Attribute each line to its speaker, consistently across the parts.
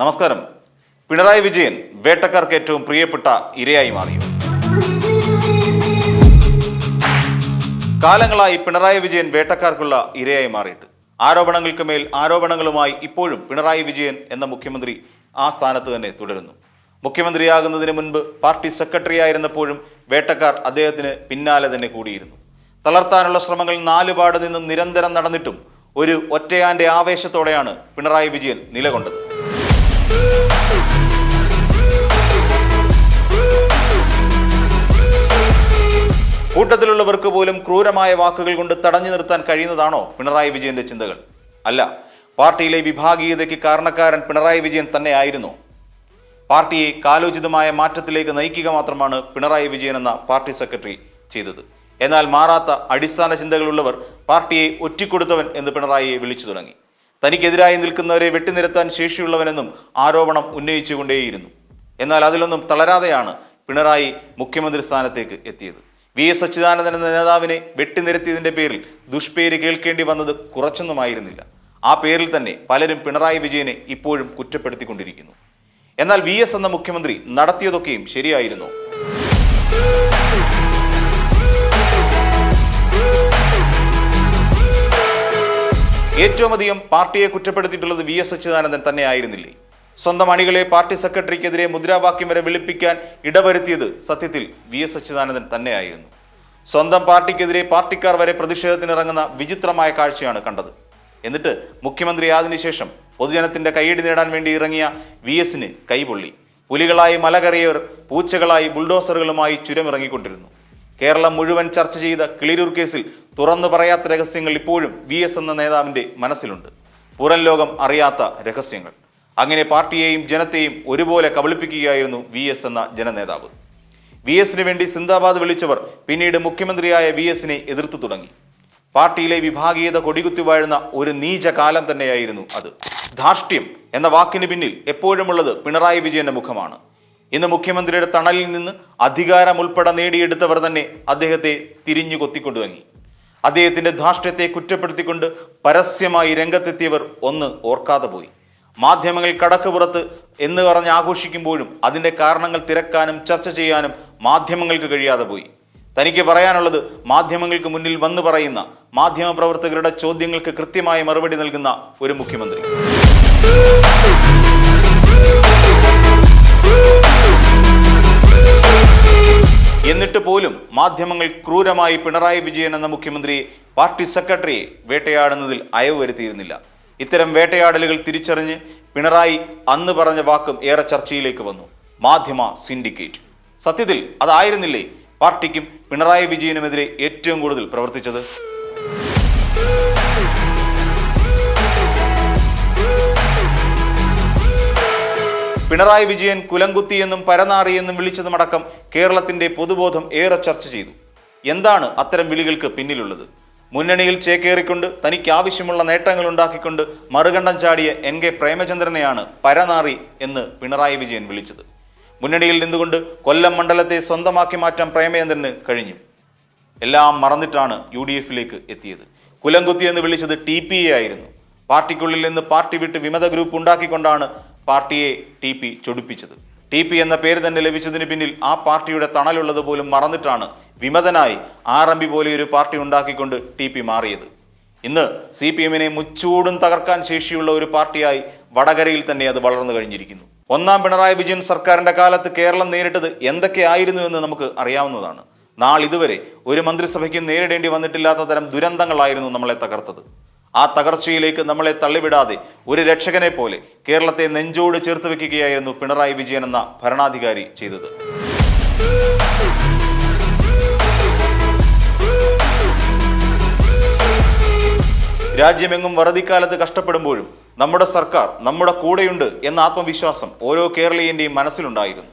Speaker 1: നമസ്കാരം. പിണറായി വിജയൻ വേട്ടക്കാർക്ക് ഏറ്റവും പ്രിയപ്പെട്ട ഇരയായി മാറിയോ കാലങ്ങളായി പിണറായി വിജയൻ വേട്ടക്കാർക്കുള്ള ഇരയായി മാറിയിട്ട്. ആരോപണങ്ങൾക്ക് മേൽ ആരോപണങ്ങളുമായി ഇപ്പോഴും പിണറായി വിജയൻ എന്ന മുഖ്യമന്ത്രി ആ സ്ഥാനത്ത് തന്നെ തുടരുന്നു. മുഖ്യമന്ത്രിയാകുന്നതിന് മുൻപ് പാർട്ടി സെക്രട്ടറി ആയിരുന്നപ്പോഴും വേട്ടക്കാർ അദ്ദേഹത്തിന് പിന്നാലെ തന്നെ കൂടിയിരുന്നു. തളർത്താനുള്ള ശ്രമങ്ങൾ നാലുപാട് നിന്നും നിരന്തരം നടന്നിട്ടും ഒരു ഒറ്റയാന്റെ ആവേശത്തോടെയാണ് പിണറായി വിജയൻ നിലകൊണ്ടത്. കൂട്ടത്തിലുള്ളവർക്ക് പോലും ക്രൂരമായ വാക്കുകൾ കൊണ്ട് തടഞ്ഞു നിർത്താൻ കഴിയുന്നതാണോ പിണറായി വിജയന്റെ ചിന്തകൾ? അല്ല പാർട്ടിയിലെ വിഭാഗീയതയ്ക്ക് കാരണക്കാരൻ പിണറായി വിജയൻ തന്നെയായിരുന്നു. പാർട്ടിയെ കാലോചിതമായ മാറ്റത്തിലേക്ക് നയിക്കുക മാത്രമാണ് പിണറായി വിജയൻ എന്ന പാർട്ടി സെക്രട്ടറി ചെയ്തത്. എന്നാൽ മാറാത്ത അടിസ്ഥാന ചിന്തകളുള്ളവർ പാർട്ടിയെ ഒറ്റിക്കൊടുത്തവൻ എന്ന് പിണറായിയെ വിളിച്ചു തുടങ്ങി. തനിക്കെതിരായി നിൽക്കുന്നവരെ വെട്ടിനിരത്താൻ ശേഷിയുള്ളവനെന്നും ആരോപണം ഉന്നയിച്ചുകൊണ്ടേയിരുന്നു. എന്നാൽ അതിലൊന്നും തളരാതെയാണ് പിണറായി മുഖ്യമന്ത്രി സ്ഥാനത്തേക്ക് എത്തിയത്. വി എസ് അച്യുതാനന്ദൻ എന്ന നേതാവിനെ വെട്ടിനിരത്തിയതിന്റെ പേരിൽ ദുഷ്പേര് കേൾക്കേണ്ടി വന്നത് കുറച്ചൊന്നുമായിരുന്നില്ല. ആ പേരിൽ തന്നെ പലരും പിണറായി വിജയനെ ഇപ്പോഴും കുറ്റപ്പെടുത്തിക്കൊണ്ടിരിക്കുന്നു. എന്നാൽ വി എന്ന മുഖ്യമന്ത്രി നടത്തിയതൊക്കെയും ശരിയായിരുന്നു? ഏറ്റവും അധികം പാർട്ടിയെ കുറ്റപ്പെടുത്തിയിട്ടുള്ളത് വി എസ് അച്യുതാനന്ദൻ തന്നെ ആയിരുന്നില്ലേ സ്വന്തം അണികളെ പാർട്ടി സെക്രട്ടറിക്കെതിരെ മുദ്രാവാക്യം വരെ വിളിപ്പിക്കാൻ ഇടവരുത്തിയത് സത്യത്തിൽ വി എസ് അച്യുതാനന്ദൻ തന്നെയായിരുന്നു. സ്വന്തം പാർട്ടിക്കെതിരെ പാർട്ടിക്കാർ വരെ പ്രതിഷേധത്തിനിറങ്ങുന്ന വിചിത്രമായ കാഴ്ചയാണ് കണ്ടത്. എന്നിട്ട് മുഖ്യമന്ത്രി അതിനുശേഷം പൊതുജനത്തിന്റെ കൈയടി നേടാൻ വേണ്ടി ഇറങ്ങിയ വി എസിന് കൈപൊള്ളി. പുലികളായി മലകറിയവർ പൂച്ചകളായി ബുൾഡോസറുകളുമായി ചുരമിറങ്ങിക്കൊണ്ടിരുന്നു. കേരളം മുഴുവൻ ചർച്ച ചെയ്ത കിളിരൂർ കേസിൽ തുറന്നു പറയാത്ത രഹസ്യങ്ങൾ ഇപ്പോഴും വി എസ് എന്ന നേതാവിന്റെ മനസ്സിലുണ്ട്. പുറം ലോകം അറിയാത്ത രഹസ്യങ്ങൾ. അങ്ങനെ പാർട്ടിയെയും ജനത്തെയും ഒരുപോലെ കബളിപ്പിക്കുകയായിരുന്നു വി എസ് എന്ന ജനനേതാവ്. വി എസിന് വേണ്ടി സിന്ദാബാദ് വിളിച്ചവർ പിന്നീട് മുഖ്യമന്ത്രിയായ വി എസിനെ എതിർത്തു തുടങ്ങി. പാർട്ടിയിലെ വിഭാഗീയത കൊടികുത്തി വാഴുന്ന ഒരു നീച കാലം തന്നെയായിരുന്നു അത്. ധാർഷ്ട്യം എന്ന വാക്കിന് പിന്നിൽ എപ്പോഴുമുള്ളത് പിണറായി വിജയന്റെ മുഖമാണ്. ഇന്ന് മുഖ്യമന്ത്രിയുടെ തണലിൽ നിന്ന് അധികാരം ഉൾപ്പെടെ നേടിയെടുത്തവർ തന്നെ അദ്ദേഹത്തെ തിരിഞ്ഞു കൊത്തിക്കൊണ്ടുവങ്ങി അദ്ദേഹത്തിന്റെ ധാർഷ്ട്യത്തെ കുറ്റപ്പെടുത്തിക്കൊണ്ട് പരസ്യമായി രംഗത്തെത്തിയവർ ഒന്ന് ഓർക്കാതെ പോയി. മാധ്യമങ്ങൾ കടക്കുപുറത്ത് എന്ന് പറഞ്ഞ് ആഘോഷിക്കുമ്പോഴും അതിന്റെ കാരണങ്ങൾ തിരക്കാനും ചർച്ച ചെയ്യാനും മാധ്യമങ്ങൾക്ക് കഴിയാതെ പോയി. തനിക്ക് പറയാനുള്ളത് മാധ്യമങ്ങൾക്ക് മുന്നിൽ വന്നു പറയുന്ന മാധ്യമപ്രവർത്തകരുടെ ചോദ്യങ്ങൾക്ക് കൃത്യമായ മറുപടി നൽകുന്ന ഒരു മുഖ്യമന്ത്രി. എന്നിട്ട് പോലും മാധ്യമങ്ങൾ ക്രൂരമായി പിണറായി വിജയൻ എന്ന മുഖ്യമന്ത്രി പാർട്ടി സെക്രട്ടറി വേട്ടയാടുന്നതിൽ അയവ് വരുത്തിയിരുന്നില്ല. ഇത്തരം വേട്ടയാടലുകൾ തിരിച്ചറിഞ്ഞ് പിണറായി അന്ന് പറഞ്ഞ വാക്കും ഏറെ ചർച്ചയിലേക്ക് വന്നു. മാധ്യമ സിൻഡിക്കേറ്റ്. സത്യത്തിൽ അതായിരുന്നില്ലേ പാർട്ടിക്കും പിണറായി വിജയനുമെതിരെ ഏറ്റവും കൂടുതൽ പ്രവർത്തിച്ചത്? പിണറായി വിജയൻ കുലംകുത്തിയെന്നും പരനാറിയെന്നും വിളിച്ചതുമടക്കം കേരളത്തിന്റെ പൊതുബോധം ഏറെ ചർച്ച ചെയ്തു. എന്താണ് അത്തരം വിളികൾക്ക് പിന്നിലുള്ളത്? മുന്നണിയിൽ ചേക്കേറിക്കൊണ്ട് തനിക്ക് ആവശ്യമുള്ള നേട്ടങ്ങൾ ഉണ്ടാക്കിക്കൊണ്ട് മറുകണ്ഠം ചാടിയ എൻ കെ പ്രേമചന്ദ്രനെയാണ് പരനാറി എന്ന് പിണറായി വിജയൻ വിളിച്ചത്. മുന്നണിയിൽ നിന്നുകൊണ്ട് കൊല്ലം മണ്ഡലത്തെ സ്വന്തമാക്കി മാറ്റാൻ പ്രേമചന്ദ്രന് കഴിഞ്ഞു. എല്ലാം മറന്നിട്ടാണ് യു ഡി എഫിലേക്ക് എത്തിയത്. കുലംകുത്തി എന്ന് വിളിച്ചത് ടി പി എ ആയിരുന്നു. പാർട്ടിക്കുള്ളിൽ നിന്ന് പാർട്ടി വിട്ട് വിമത ഗ്രൂപ്പ് ഉണ്ടാക്കിക്കൊണ്ടാണ് പാർട്ടിയെ ടി പി ചൊടിപ്പിച്ചത്. ടി പി എന്ന പേര് തന്നെ ലഭിച്ചതിന് പിന്നിൽ ആ പാർട്ടിയുടെ തണലുള്ളത് പോലും മറന്നിട്ടാണ് വിമതനായി ആർ എം പി പോലെ ഒരു പാർട്ടി ഉണ്ടാക്കിക്കൊണ്ട് ടി പി മാറിയത്. ഇന്ന് സി പി എമ്മിനെ മുച്ചൂടും തകർക്കാൻ ശേഷിയുള്ള ഒരു പാർട്ടിയായി വടകരയിൽ തന്നെ അത് വളർന്നു കഴിഞ്ഞിരിക്കുന്നു. ഒന്നാം പിണറായി വിജയൻ സർക്കാരിന്റെ കാലത്ത് കേരളം നേരിട്ടത് എന്തൊക്കെയായിരുന്നു എന്ന് നമുക്ക് അറിയാവുന്നതാണ്. നാളിതുവരെ ഒരു മന്ത്രിസഭയ്ക്ക് നേരിടേണ്ടി വന്നിട്ടില്ലാത്ത തരം ദുരന്തങ്ങളായിരുന്നു നമ്മളെ തകർത്തത്. ആ തകർച്ചയിലേക്ക് നമ്മളെ തള്ളിവിടാതെ ഒരു രക്ഷകനെ പോലെ കേരളത്തെ നെഞ്ചോട് ചേർത്ത് വെക്കുകയായിരുന്നു പിണറായി വിജയൻ എന്ന ഭരണാധികാരി ചെയ്തത്. രാജ്യമെങ്ങും വറുതിക്കാലത്ത് കഷ്ടപ്പെടുമ്പോഴും നമ്മുടെ സർക്കാർ നമ്മുടെ കൂടെയുണ്ട് എന്ന ആത്മവിശ്വാസം ഓരോ കേരളീയന്റെയും മനസ്സിലുണ്ടായിരുന്നു.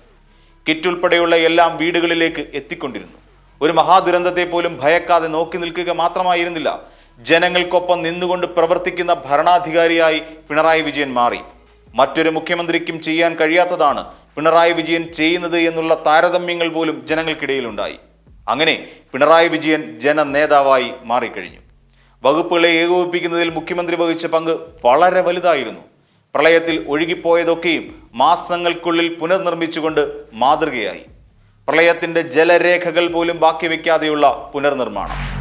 Speaker 1: കിറ്റ് ഉൾപ്പെടെയുള്ള എല്ലാം വീടുകളിലേക്ക് എത്തിക്കൊണ്ടിരുന്നു. ഒരു മഹാദുരന്തത്തെ പോലും ഭയക്കാതെ നോക്കി നിൽക്കുക മാത്രമായിരുന്നില്ല ജനങ്ങൾക്കൊപ്പം നിന്നുകൊണ്ട് പ്രവർത്തിക്കുന്ന ഭരണാധികാരിയായി പിണറായി വിജയൻ മാറി. മറ്റൊരു മുഖ്യമന്ത്രിക്കും ചെയ്യാൻ കഴിയാത്തതാണ് പിണറായി വിജയൻ ചെയ്യുന്നത് എന്നുള്ള താരതമ്യങ്ങൾ പോലും ജനങ്ങൾക്കിടയിലുണ്ടായി. അങ്ങനെ പിണറായി വിജയൻ ജന നേതാവായി മാറിക്കഴിഞ്ഞു. വകുപ്പുകളെ ഏകോപിപ്പിക്കുന്നതിൽ മുഖ്യമന്ത്രി വഹിച്ച പങ്ക് വളരെ വലുതായിരുന്നു. പ്രളയത്തിൽ ഒഴുകിപ്പോയതൊക്കെയും മാസങ്ങൾക്കുള്ളിൽ പുനർനിർമ്മിച്ചുകൊണ്ട് മാതൃകയായി. പ്രളയത്തിന്റെ ജലരേഖകൾ പോലും ബാക്കി വയ്ക്കാതെയുള്ള പുനർനിർമ്മാണം.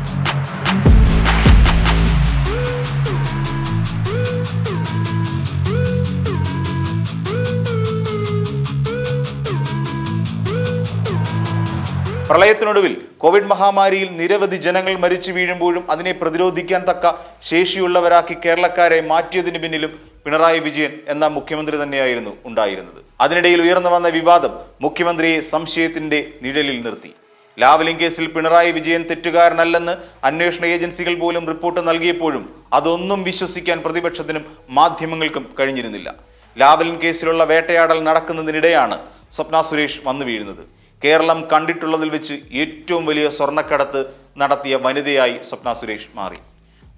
Speaker 1: പ്രളയത്തിനൊടുവിൽ കോവിഡ് മഹാമാരിയിൽ നിരവധി ജനങ്ങൾ മരിച്ചു വീഴുമ്പോഴും അതിനെ പ്രതിരോധിക്കാൻ തക്ക ശേഷിയുള്ളവരാക്കി കേരളക്കാരെ മാറ്റിയതിനു പിന്നിലും പിണറായി വിജയൻ എന്ന മുഖ്യമന്ത്രി തന്നെയായിരുന്നു ഉണ്ടായിരുന്നത്. അതിനിടയിൽ ഉയർന്നു വന്ന വിവാദം മുഖ്യമന്ത്രിയെ സംശയത്തിന്റെ നിഴലിൽ നിർത്തി. ലാവലിംഗ് കേസിൽ പിണറായി വിജയൻ തെറ്റുകാരനല്ലെന്ന് അന്വേഷണ ഏജൻസികൾ പോലും റിപ്പോർട്ട് നൽകിയപ്പോഴും അതൊന്നും വിശ്വസിക്കാൻ പ്രതിപക്ഷത്തിനും മാധ്യമങ്ങൾക്കും കഴിഞ്ഞിരുന്നില്ല. ലാവലിൻ കേസിലുള്ള വേട്ടയാടൽ നടക്കുന്നതിനിടെയാണ് സ്വപ്ന സുരേഷ് വന്നു വീഴുന്നത്. കേരളം കണ്ടിട്ടുള്ളതിൽ വെച്ച് ഏറ്റവും വലിയ സ്വർണക്കടത്ത് നടത്തിയ വനിതയായി സ്വപ്ന സുരേഷ് മാറി.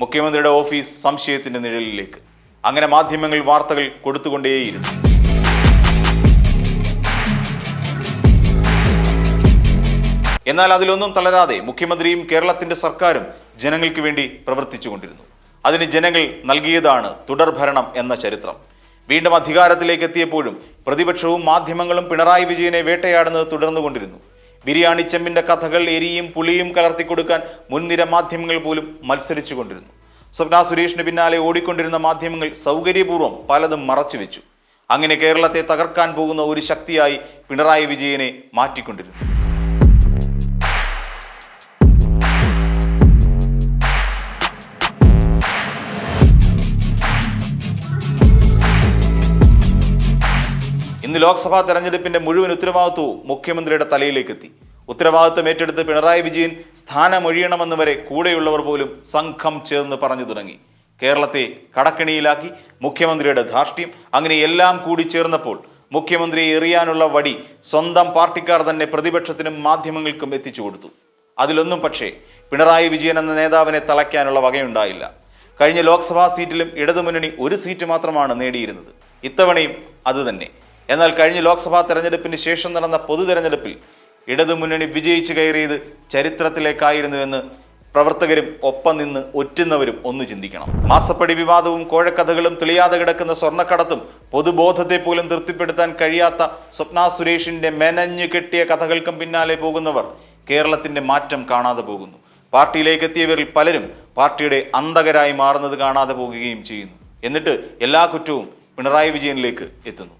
Speaker 1: മുഖ്യമന്ത്രിയുടെ ഓഫീസ് സംശയത്തിന്റെ നിഴലിലേക്ക്. അങ്ങനെ മാധ്യമങ്ങൾ വാർത്തകൾ കൊടുത്തുകൊണ്ടേയിരുന്നു. എന്നാൽ അതിലൊന്നും തളരാതെ മുഖ്യമന്ത്രിയും കേരളത്തിന്റെ സർക്കാരും ജനങ്ങൾക്ക് വേണ്ടി പ്രവർത്തിച്ചുകൊണ്ടിരുന്നു. അതിന് ജനങ്ങൾ നൽകിയതാണ് തുടർഭരണം എന്ന ചരിത്രം. വീണ്ടും അധികാരത്തിലേക്ക് എത്തിയപ്പോഴും പ്രതിപക്ഷവും മാധ്യമങ്ങളും പിണറായി വിജയനെ വേട്ടയാടുന്നത് തുടർന്നുകൊണ്ടിരുന്നു ബിരിയാണി ചെമ്പിന്റെ കഥകൾ എരിയും പുളിയും കലർത്തിക്കൊടുക്കാൻ മുൻനിര മാധ്യമങ്ങൾ പോലും മത്സരിച്ചുകൊണ്ടിരുന്നു സ്വപ്ന സുരേഷിന് പിന്നാലെ ഓടിക്കൊണ്ടിരുന്ന മാധ്യമങ്ങൾ സൗകര്യപൂർവം പലതും മറച്ചുവെച്ചു അങ്ങനെ കേരളത്തെ തകർക്കാൻ പോകുന്ന ഒരു ശക്തിയായി പിണറായി വിജയനെ മാറ്റിക്കൊണ്ടിരുന്നു. ഇന്ന് ലോക്സഭാ തെരഞ്ഞെടുപ്പിന്റെ മുഴുവൻ ഉത്തരവാദിത്വവും മുഖ്യമന്ത്രിയുടെ തലയിലേക്കെത്തി. ഉത്തരവാദിത്വം ഏറ്റെടുത്ത് പിണറായി വിജയൻ സ്ഥാനമൊഴിയണമെന്ന് വരെ കൂടെയുള്ളവർ പോലും സംഘം ചേർന്ന് പറഞ്ഞു തുടങ്ങി. കേരളത്തെ കടക്കിണിയിലാക്കി മുഖ്യമന്ത്രിയുടെ ധാർഷ്ട്യം. അങ്ങനെ എല്ലാം കൂടി ചേർന്നപ്പോൾ മുഖ്യമന്ത്രിയെ എറിയാനുള്ള വടി സ്വന്തം പാർട്ടിക്കാർ തന്നെ പ്രതിപക്ഷത്തിനും മാധ്യമങ്ങൾക്കും എത്തിച്ചു കൊടുത്തു. അതിലൊന്നും പക്ഷേ പിണറായി വിജയൻ എന്ന നേതാവിനെ തളയ്ക്കാനുള്ള വകയുണ്ടായില്ല. കഴിഞ്ഞ ലോക്സഭാ സീറ്റിലും ഇടതുമുന്നണി ഒരു സീറ്റ് മാത്രമാണ് നേടിയിരുന്നത്. ഇത്തവണയും അതുതന്നെ എന്നാൽ കഴിഞ്ഞ ലോക്സഭാ തെരഞ്ഞെടുപ്പിന് ശേഷം നടന്ന പൊതു തെരഞ്ഞെടുപ്പിൽ ഇടതുമുന്നണി വിജയിച്ചു കയറിയത് ചരിത്രത്തിലേക്കായിരുന്നുവെന്ന് പ്രവർത്തകരും ഒപ്പം നിന്ന് ഒറ്റുന്നവരും ഒന്ന് ചിന്തിക്കണം. മാസപ്പടി വിവാദവും കോഴക്കഥകളും തെളിയാതെ കിടക്കുന്ന സ്വർണക്കടത്തും പൊതുബോധത്തെ പോലും തൃപ്തിപ്പെടുത്താൻ കഴിയാത്ത സ്വപ്ന സുരേഷിന്റെ മെനഞ്ഞു കെട്ടിയ കഥകൾക്കും പിന്നാലെ പോകുന്നവർ കേരളത്തിന്റെ മാറ്റം കാണാതെ പോകുന്നു. പാർട്ടിയിലേക്ക് എത്തിയവരിൽ പലരും പാർട്ടിയുടെ അന്ധകരായി മാറുന്നത് കാണാതെ പോകുകയും ചെയ്യുന്നു. എന്നിട്ട് എല്ലാ കുറ്റവും പിണറായി വിജയനിലേക്ക് എത്തുന്നു.